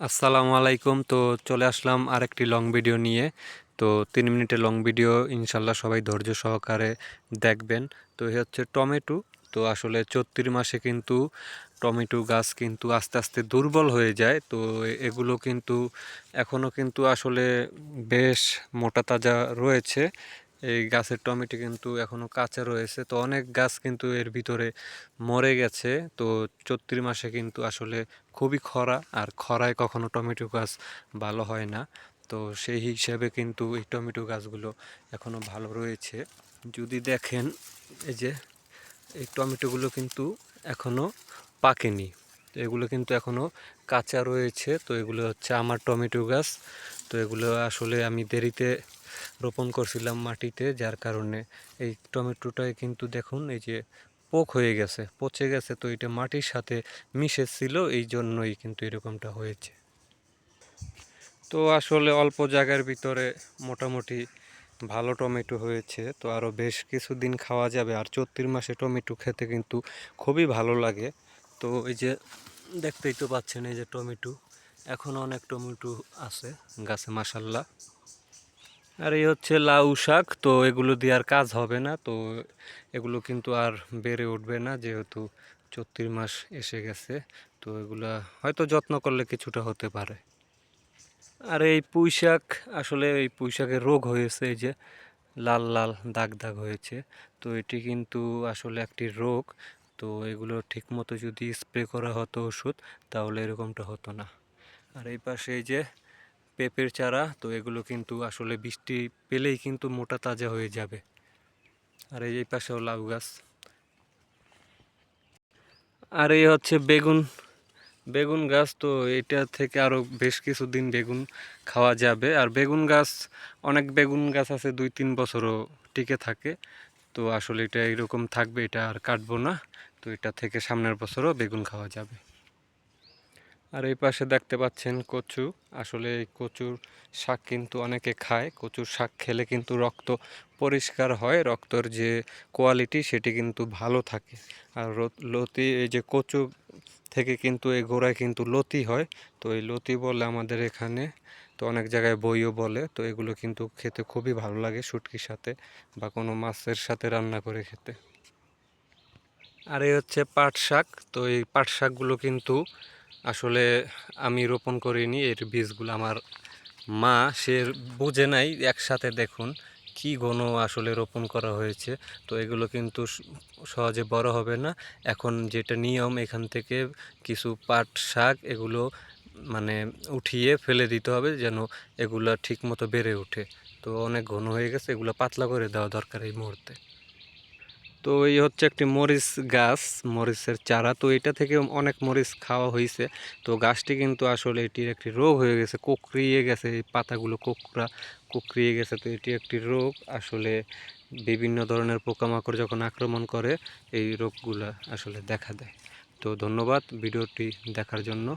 আসসালামু আলাইকুম। তো চলে আসলাম আরেকটি লং ভিডিও নিয়ে। তো তিন মিনিটের লং ভিডিও ইনশাল্লাহ সবাই ধৈর্য সহকারে দেখবেন। তো এ হচ্ছে টমেটো। তো আসলে চৈত্র মাসে কিন্তু টমেটো গাছ কিন্তু আস্তে আস্তে দুর্বল হয়ে যায়। তো এগুলো কিন্তু এখনও কিন্তু আসলে বেশ মোটা তাজা রয়েছে। এই গাছের টমেটো কিন্তু এখনও কাঁচা রয়েছে। তো অনেক গাছ কিন্তু এর ভিতরে মরে গেছে। তো চৈত্র মাসে কিন্তু আসলে খুবই খরা, আর খরায় কখনো টমেটো গাছ ভালো হয় না। তো সেই হিসাবে কিন্তু এই টমেটো গাছগুলো এখনও ভালো রয়েছে। যদি দেখেন, এই যে এই টমেটোগুলো কিন্তু এখনও পাকেনি। তো এগুলো কিন্তু এখনও কাঁচা রয়েছে। তো এগুলো হচ্ছে আমার টমেটো গাছ। তো এগুলো আসলে আমি দেরিতে রোপণ করছিলাম মাটিতে, যার কারণে এই টমেটোটায় কিন্তু দেখুন এই যে পোক হয়ে গেছে, পচে গেছে, তো এটা মাটির সাথে মিশেছিল, এই জন্যই কিন্তু এরকমটা হয়েছে। তো আসলে অল্প জায়গার ভিতরে মোটামুটি ভালো টমেটো হয়েছে, তো আরও বেশ কিছুদিন খাওয়া যাবে, আর চৈত্র মাসে টমেটো খেতে কিন্তু খুবই ভালো লাগে। তো এই যে দেখতেই তো পাচ্ছেন এই যে টমেটো, এখন অনেক টমেটো আছে গাছে মাসাল্লাহ আর এই হচ্ছে লাউ শাক, তো এগুলো দিয়ে আর কাজ হবে না, তো এগুলো কিন্তু আর বেড়ে উঠবে না, যেহেতু চৈত্র মাস এসে গেছে, তো এগুলা হয়তো যত্ন করলে কিছুটা হতে পারে। আর এই পুঁই শাক, আসলে এই পুঁই শাকের রোগ হয়েছে, এই যে লাল লাল দাগ দাগ হয়েছে, তো এটি কিন্তু আসলে একটি রোগ, তো এগুলো ঠিকমতো যদি স্প্রে করা হতো ওষুধ, তাহলে এরকমটা হতো না। আর এই পাশে এই যে পেঁপের চারা, তো এগুলো কিন্তু আসলে বৃষ্টি পেলেই কিন্তু মোটা তাজা হয়ে যাবে। আর এই পাশেও লাউ গাছ। আর এই হচ্ছে বেগুন। বেগুন গাছ তো এটা থেকে আরও বেশ কিছুদিন বেগুন খাওয়া যাবে। আর বেগুন গাছ, অনেক বেগুন গাছ আছে দুই তিন বছরও টিকে থাকে। তো আসলে এটা এরকম থাকবে, এটা আর কাটবো না। তো এটা থেকে সামনের বছরও বেগুন খাওয়া যাবে। আর এই পাশে দেখতে পাচ্ছেন কচু। আসলে এই কচুর শাক কিন্তু অনেকে খায়। কচুর শাক খেলে কিন্তু রক্ত পরিষ্কার হয়, রক্তর যে কোয়ালিটি সেটি কিন্তু ভালো থাকে। আর লতি, এই যে কচু থেকে কিন্তু এই গোড়ায় কিন্তু লতি হয়। তো এই লতি বলে আমাদের এখানে, তো অনেক জায়গায় বইও বলে, তো এগুলো কিন্তু খেতে খুবই ভালো লাগে শুটকির সাথে বা কোনো মাছের সাথে রান্না করে খেতে। আর এই হচ্ছে পাট শাক। তো এই পাট শাকগুলো কিন্তু আসলে আমি রোপণ করিনি, এর বীজগুলো আমার মা, সে বুঝে নাই একসাথে দেখুন কি ঘন আসলে রোপণ করা হয়েছে। তো এগুলো কিন্তু সহজে বড় হবে না। এখন যেটা নিয়ম, এখান থেকে কিছু পাট শাক এগুলো মানে উঠিয়ে ফেলে দিতে হবে যেন এগুলো ঠিক মতো বেড়ে ওঠে। তো অনেক ঘন হয়ে গেছে, এগুলো পাতলা করে দেওয়া দরকার এই মুহূর্তে। তো এই হচ্ছে একটি মরিচ গাছ, মরিচের চারা। তো এটা থেকে অনেক মরিচ খাওয়া হয়েছে তো গাছটি কিন্তু আসলে এটির একটি রোগ হয়ে গেছে, কোকড়িয়ে গেছে। এই পাতাগুলো কোকড়া, কোকড়িয়ে গেছে। তো এটি একটি রোগ। আসলে বিভিন্ন ধরনের পোকামাকড় যখন আক্রমণ করে, এই রোগগুলো আসলে দেখা দেয়। তো ধন্যবাদ ভিডিওটি দেখার জন্য।